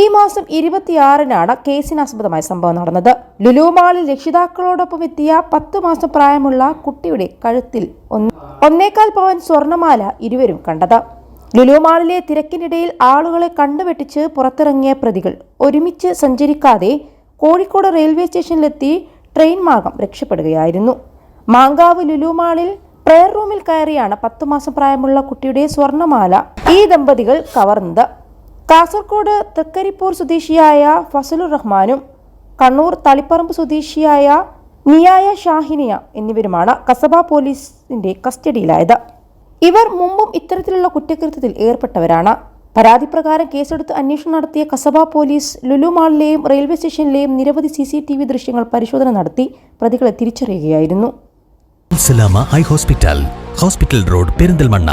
ഈ മാസം ഇരുപത്തിയാറിനാണ് കേസിനാസ്പദമായ സംഭവം നടന്നത്. ലുലുമാളിൽ രക്ഷിതാക്കളോടൊപ്പം എത്തിയ പത്ത് മാസം പ്രായമുള്ള കുട്ടിയുടെ കഴുത്തിൽ ഒന്നേക്കാൽ പവൻ സ്വർണമാല ഇരുവരും കണ്ടത്. ലുലുമാളിലെ തിരക്കിനിടയിൽ ആളുകളെ കണ്ടുവെട്ടിച്ച് പുറത്തിറങ്ങിയ പ്രതികൾ ഒരുമിച്ച് സഞ്ചരിക്കാതെ കോഴിക്കോട് റെയിൽവേ സ്റ്റേഷനിലെത്തി ട്രെയിൻ മാർഗം രക്ഷപ്പെടുകയായിരുന്നു. മാങ്കാവ് ലുലുമാളിൽ പ്രെയർ റൂമിൽ കയറിയാണ് പത്തു മാസം പ്രായമുള്ള കുട്ടിയുടെ സ്വർണമാല ഈ ദമ്പതികൾ കവർന്നത്. കാസർഗോഡ് തൃക്കരിപ്പൂർ സ്വദേശിയായ ഫസലുർ റഹ്മാനും കണ്ണൂർ തളിപ്പറമ്പ് സ്വദേശിയായ നിയായ ഷാഹിനിയ എന്നിവരുമാണ് കസബ പോലീസിന്റെ കസ്റ്റഡിയിലായത്. ഇവർ മുമ്പും ഇത്തരത്തിലുള്ള കുറ്റകൃത്യത്തിൽ ഏർപ്പെട്ടവരാണ്. പരാതി പ്രകാരം കേസെടുത്ത് അന്വേഷണം നടത്തിയ കസബ പോലീസ് ലുലുമാളിലെയും റെയിൽവേ സ്റ്റേഷനിലെയും നിരവധി സി സി ടി വി ദൃശ്യങ്ങൾ പരിശോധന നടത്തി പ്രതികളെ തിരിച്ചറിയുകയായിരുന്നു. Hospital hospital road Perinthalmanna.